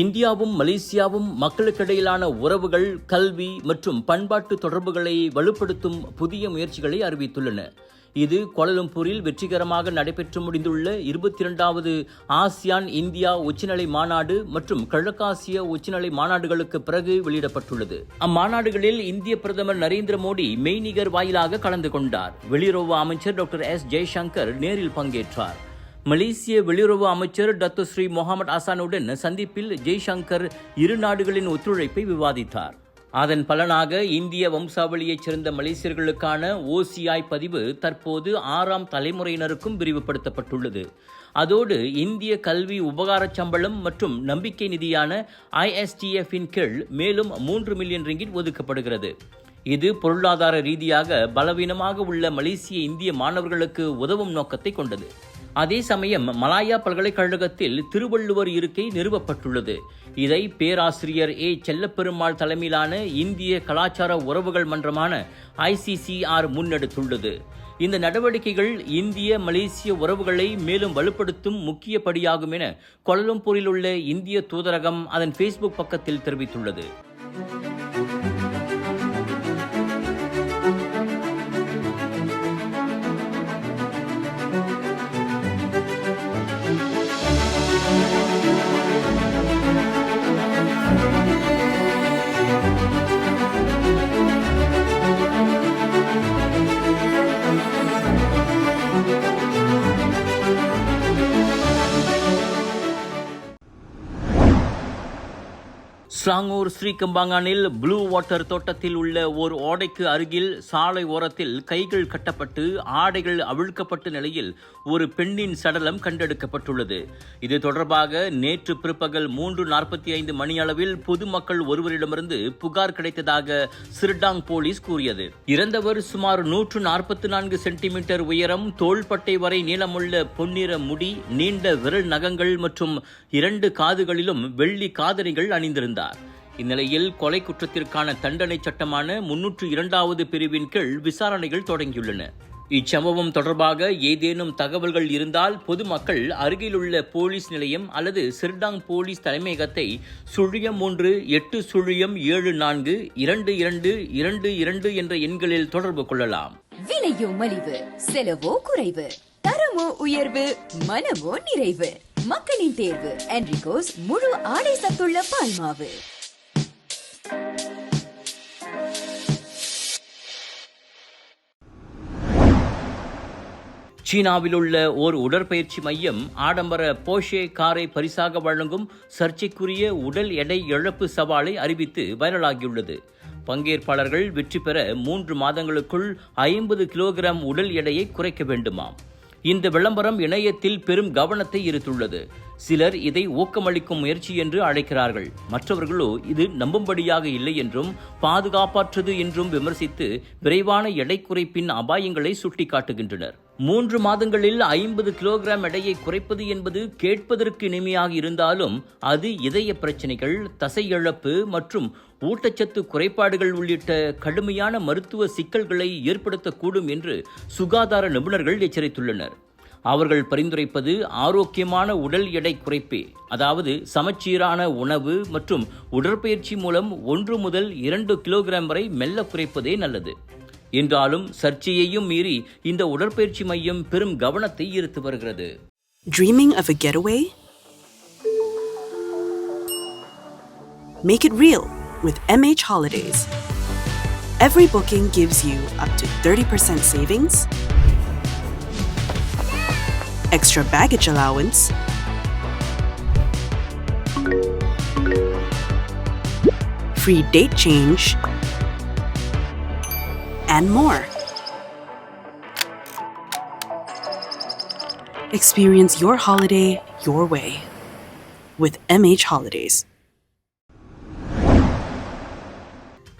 இந்தியாவும் மலேசியாவும் மக்களுக்கிடையிலான உறவுகள் கல்வி மற்றும் பண்பாட்டு தொடர்புகளை வலுப்படுத்தும் புதிய முயற்சிகளை அறிவித்துள்ளன. இது கோலலம்பூரில் வெற்றிகரமாக நடைபெற்று முடிந்துள்ள இருபத்தி இரண்டாவது ஆசியான் இந்தியா உச்சநிலை மாநாடு மற்றும் கிழக்காசிய உச்சநிலை மாநாடுகளுக்கு பிறகு வெளியிடப்பட்டுள்ளது. அம்மாநாடுகளில் இந்திய பிரதமர் நரேந்திர மோடி மெய்நிகர் வாயிலாக கலந்து கொண்டார். வெளியுறவு அமைச்சர் டாக்டர் எஸ் ஜெய்சங்கர் நேரில் பங்கேற்றார். மலேசிய வெளியுறவு அமைச்சர் டத்து ஸ்ரீ முகமது அசானுடன் சந்திப்பில் ஜெய்சங்கர் இரு நாடுகளின் ஒத்துழைப்பை விவாதித்தார். அதன் பலனாக இந்திய வம்சாவளியைச் சேர்ந்த மலேசியர்களுக்கான ஓசிஐ பதிவு தற்போது ஆறாம் தலைமுறையினருக்கும் விரிவுபடுத்தப்பட்டுள்ளது. அதோடு இந்திய கல்வி உபகாரச் சம்பளம் மற்றும் நம்பிக்கை நிதியான ஐஎஸ்டிஎஃப்பின் கீழ் மேலும் மூன்று மில்லியன் ரிங்கிட் ஒதுக்கப்படுகிறது. இது பொருளாதார ரீதியாக பலவீனமாக உள்ள மலேசிய இந்திய மாணவர்களுக்கு உதவும் நோக்கத்தை கொண்டது. அதே சமயம் மலாயா பல்கலைக்கழகத்தில் திருவள்ளுவர் இருக்கை நிறுவப்பட்டுள்ளது. இதை பேராசிரியர் ஏ செல்லப்பெருமாள் தலைமையிலான இந்திய கலாச்சார உறவுகள் மன்றமான ஐசிசிஆர் முன்னெடுத்துள்ளது. இந்த நடவடிக்கைகள் இந்திய மலேசிய உறவுகளை மேலும் வலுப்படுத்தும் முக்கிய படியாகும் என கொலலம்பூரில் உள்ள இந்திய தூதரகம் அதன் ஃபேஸ்புக் பக்கத்தில் தெரிவித்துள்ளது. ஸ்லாங்கூர் ஸ்ரீகம்பாங்கானில் ப்ளூ வாட்டர் தோட்டத்தில் உள்ள ஓர் ஓடைக்கு அருகில் சாலை ஓரத்தில் கைகள் கட்டப்பட்டு ஆடைகள் அவிழ்க்கப்பட்ட நிலையில் ஒரு பெண்ணின் சடலம் கண்டெடுக்கப்பட்டுள்ளது. இது தொடர்பாக நேற்று பிற்பகல் மூன்று நாற்பத்தி ஐந்து மணியளவில் பொதுமக்கள் ஒருவரிடமிருந்து புகார் கிடைத்ததாக சிர்டாங் போலீஸ் கூறியது. இறந்தவர் சுமார் நூற்று நாற்பத்தி நான்கு சென்டிமீட்டர் உயரம் தோள்பட்டை வரை நீளமுள்ள பொன்னிற முடி நீண்ட விரல் நகங்கள் மற்றும் இரண்டு காதுகளிலும் வெள்ளி காதணிகள் அணிந்திருந்தார். இந்நிலையில் கொலை குற்றத்திற்கான தண்டனை சட்டமான முன்னூற்று இரண்டாவது பிரிவின் கீழ் விசாரணைகள் தொடங்கியுள்ளன. இச்சம்பவம் தொடர்பாக ஏதேனும் தகவல்கள் இருந்தால் பொதுமக்கள் அருகிலுள்ள போலீஸ் நிலையம் அல்லது சிர்டாங் போலீஸ் தலைமையகத்தை சுழியம் மூன்று எட்டு சுழியம் ஏழு நான்கு இரண்டு இரண்டு இரண்டு இரண்டு என்ற எண்களில் தொடர்பு கொள்ளலாம். விலையோ மலிவு செலவோ குறைவு தரமோ உயர்வு மனமோ நிறைவு. மக்களின் தேர்வு என்ரிகோஸ் முழு ஆடை சத்துள்ள பால்மாவு. சீனாவில் உள்ள ஓர் உடற்பயிற்சி மையம் ஆடம்பர போஷே காரை பரிசாக வழங்கும் சர்ச்சைக்குரிய உடல் எடை இழப்பு சவாலை அறிவித்து வைரலாகியுள்ளது. பங்கேற்பாளர்கள் வெற்றி பெற மூன்று மாதங்களுக்குள் ஐம்பது கிலோகிராம் உடல் எடையை குறைக்க வேண்டுமாம். இந்த விளம்பரம் இணையத்தில் பெரும் கவனத்தை ஈர்த்துள்ளது. சிலர் இதை ஊக்கமளிக்கும் முயற்சி என்று அழைக்கிறார்கள். மற்றவர்களோ இது நம்பும்படியாக இல்லை என்றும் பாதுகாப்பற்றது என்றும் விமர்சித்து விரைவான எடை குறைப்பின் அபாயங்களை சுட்டிக்காட்டுகின்றனர். மூன்று மாதங்களில் ஐம்பது கிலோகிராம் எடையை குறைப்பது என்பது கேட்பதற்கு இனிமையாக இருந்தாலும் அது இதய பிரச்சனைகள் தசை இழப்பு மற்றும் ஊட்டச்சத்து குறைபாடுகள் உள்ளிட்ட கடுமையான மருத்துவ சிக்கல்களை ஏற்படுத்தக்கூடும் என்று சுகாதார நிபுணர்கள் எச்சரித்துள்ளனர். அவர்கள் பரிந்துரைப்பது ஆரோக்கியமான உடல் எடை குறைப்பே அதாவது சமச்சீரான உணவு மற்றும் உடற்பயிற்சி மூலம் ஒன்று முதல் இரண்டு கிலோகிராம் வரை மெல்ல குறைப்பதே நல்லது. என்றாலும் சர்ச்சையையும் மீறி இந்த உடற்பயிற்சி மையம் பெரும் கவனத்தை ஈர்த்து வருகிறது Dreaming of a getaway? Make it real with MH Holidays. Every booking gives you up to 30% savings, extra baggage allowance, free date change, and more. Experience your holiday your way with MH Holidays.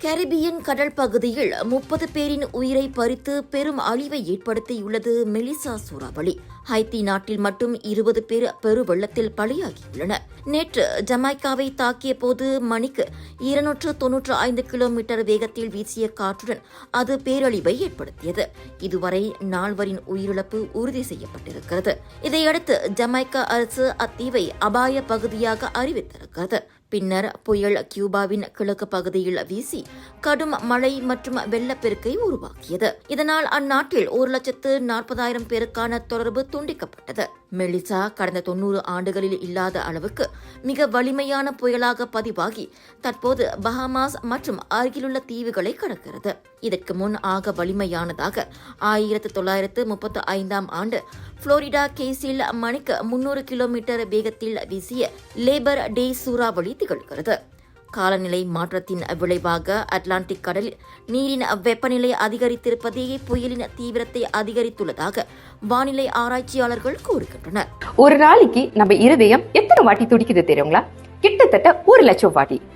Caribbean கடல் பகுதியில் முப்பது பேரின் உயிரை பறித்து பெரும் அழிவை ஏற்படுத்தியுள்ளது மெலிசா சூறாவளி. ஹைத்தி நாட்டில் மட்டும் இருபது பேர் பெருவெள்ளத்தில் பலியாகியுள்ளனர். நேற்று ஜமைக்காவை தாக்கிய போது மணிக்கு இருநூற்று தொன்னூற்று ஐந்து கிலோமீட்டர் வேகத்தில் வீசிய காற்றுடன் அது பேரழிவை ஏற்படுத்தியது. இதுவரை நால்வரின் உயிரிழப்பு உறுதி செய்யப்பட்டிருக்கிறது. இதையடுத்து ஜமைக்கா அரசு அத்தீவை அபாய பகுதியாக அறிவித்திருக்கிறது. பின்னர் புயல் கியூபாவின் கிழக்கு பகுதியில் வீசி கடும் மழை மற்றும் வெள்ளப்பெருக்கை உருவாக்கியது. இதனால் அந்நாட்டில் ஒரு லட்சத்து நாற்பதாயிரம் பேருக்கான தொடர்பு துண்டிக்கப்பட்டது. மெலிசா கடந்த தொன்னூறு ஆண்டுகளில் இல்லாத அளவுக்கு மிக வலிமையான புயலாக பதிவாகி தற்போது பஹாமாஸ் மற்றும் அருகிலுள்ள தீவுகளை கடக்கிறது. இதற்கு முன் ஆக வலிமையானதாக ஆயிரத்து தொள்ளாயிரத்து முப்பத்து ஐந்தாம் ஆண்டு புளோரிடா கேஸில் மணிக்கு முன்னூறு கிலோமீட்டர் வேகத்தில் வீசிய லேபர் டே சூறாவளி திகழ்கிறது. காலநிலை மாற்றத்தின் விளைவாக அட்லாண்டிக் கடலில் நீரின் வெப்பநிலை அதிகரித்திருப்பதே புயலின் தீவிரத்தை அதிகரித்துள்ளதாக வானிலை ஆராய்ச்சியாளர்கள் கூறுகின்றனர். ஒரு நாளைக்கு நம்ம இருதயம் எத்தனை வாட்டி துடிக்குது தெரியுங்களா? கிட்டத்தட்ட ஒரு லட்சம் வாட்டி.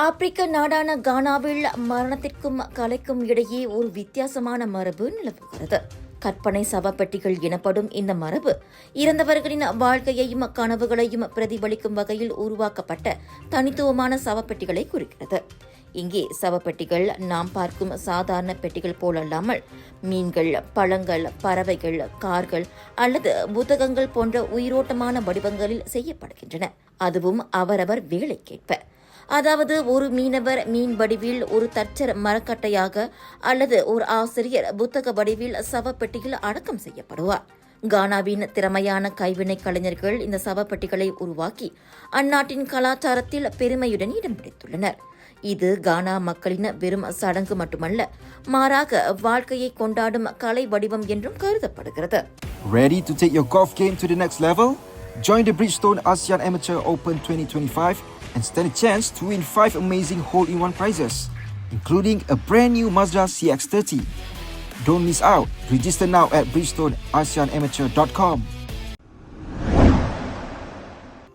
ஆப்பிரிக்க நாடான கானாவில் மரணத்திற்கும் கலைக்கும் இடையே ஒரு வித்தியாசமான மரபு நிலவுகிறது. கற்பனை சவப்பெட்டிகள் எனப்படும் இந்த மரபு இறந்தவர்களின் வாழ்க்கையையும் கனவுகளையும் பிரதிபலிக்கும் வகையில் உருவாக்கப்பட்ட தனித்துவமான சவப்பெட்டிகளை குறிக்கிறது. இங்கே சவப்பெட்டிகள் நாம் பார்க்கும் சாதாரண பெட்டிகள் போலல்லாமல் மீன்கள் பழங்கள் பறவைகள் கார்கள் அல்லது புத்தகங்கள் போன்ற உயிரோட்டமான வடிவங்களில் செய்யப்படுகின்றன. அதுவும் அவரவர் வேலைக்கேற்ப. அதாவது ஒரு மீனவர் மீன் வடிவில் ஒரு தச்சர் மரக்கட்டையாக அல்லது ஒரு ஆசிரியர் புத்தக வடிவில் சவப்பெட்டியில் அடக்கம் செய்யப்படுவார். கானாவின் திறமையான கைவினை கலைஞர்கள் இந்த சவப்பெட்டிகளை உருவாக்கி அந்நாட்டின் கலாச்சாரத்தில் பெருமையுடன் இடம் பிடித்துள்ளனர் இது கானா மக்களின் வெறும் சடங்கு மட்டுமல்ல மாறாக வாழ்க்கையை கொண்டாடும் கலை வடிவம் என்றும் கருதப்படுகிறது. Ready to take your golf game to the next level? Join the Bridgestone ASEAN Amateur Open 2025 and stand a chance to win 5 amazing hole-in-one prizes, including a brand new Mazda CX-30. Don't miss out. Register now at bridgestoneaseanamateur.com.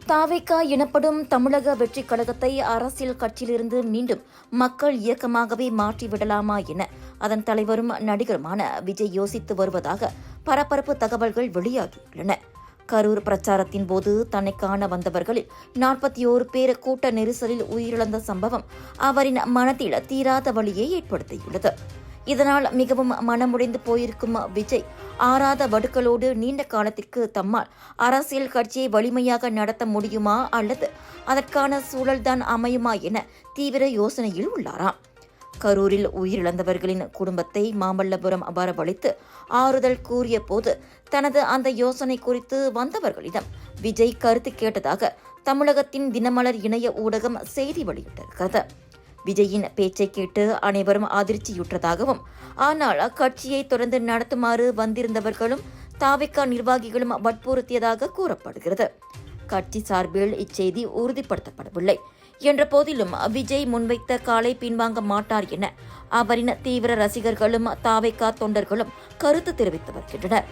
தாவேகா எனப்படும் தமிழக வெற்றிக் கழகத்தை அரசியல் கட்சியிலிருந்து மீண்டும் மக்கள் இயக்கமாகவே மாற்றிவிடலாமா என அதன் தலைவரும் நடிகருமான விஜய் யோசித்து வருவதாக பரபரப்பு தகவல்கள் வெளியாகியுள்ளன கரூர் பிரச்சாரத்தின் போது தன்னை காண வந்தவர்களில் நாற்பத்தி ஓரு பேர் கூட்ட நெரிசலில் உயிரிழந்த சம்பவம் அவரின் மனத்தில் தீராத வழியை ஏற்படுத்தியுள்ளது. இதனால் மிகவும் மனமுடைந்து போயிருக்கும் விஜய் ஆறாத வடுக்களோடு நீண்ட காலத்திற்கு தம்மால் அரசியல் கட்சியை வலிமையாக நடத்த முடியுமா அல்லது அதற்கான சூழல்தான் அமையுமா என தீவிர யோசனையில் உள்ளாராம். கரூரில் உயிரிழந்தவர்களின் குடும்பத்தை மாமல்லபுரம் வரவழைத்து ஆறுதல் கூறிய போது தனது அந்த யோசனை குறித்து வந்தவர்களிடம் விஜய் கருத்து கேட்டதாக தமிழகத்தின் தினமலர் இணைய ஊடகம் செய்தி வெளியிட்டிருக்கிறது. விஜயின் பேச்சை கேட்டு அனைவரும் அதிர்ச்சியுற்றதாகவும் ஆனால் அக்கட்சியை தொடர்ந்து நடத்துமாறு வந்திருந்தவர்களும் தாவிக்கா நிர்வாகிகளும் வற்புறுத்தியதாக கூறப்படுகிறது. கட்சி சார்பில் இச்செய்தி உறுதிப்படுத்தப்படவில்லை. என்ற போதிலும் விஜய் முன்வைத்த காலை பின்வாங்க மாட்டார் என அவரின் தீவிர ரசிகர்களும் தாவைக்கா தொண்டர்களும் கருத்து தெரிவித்து வருகின்றனர்.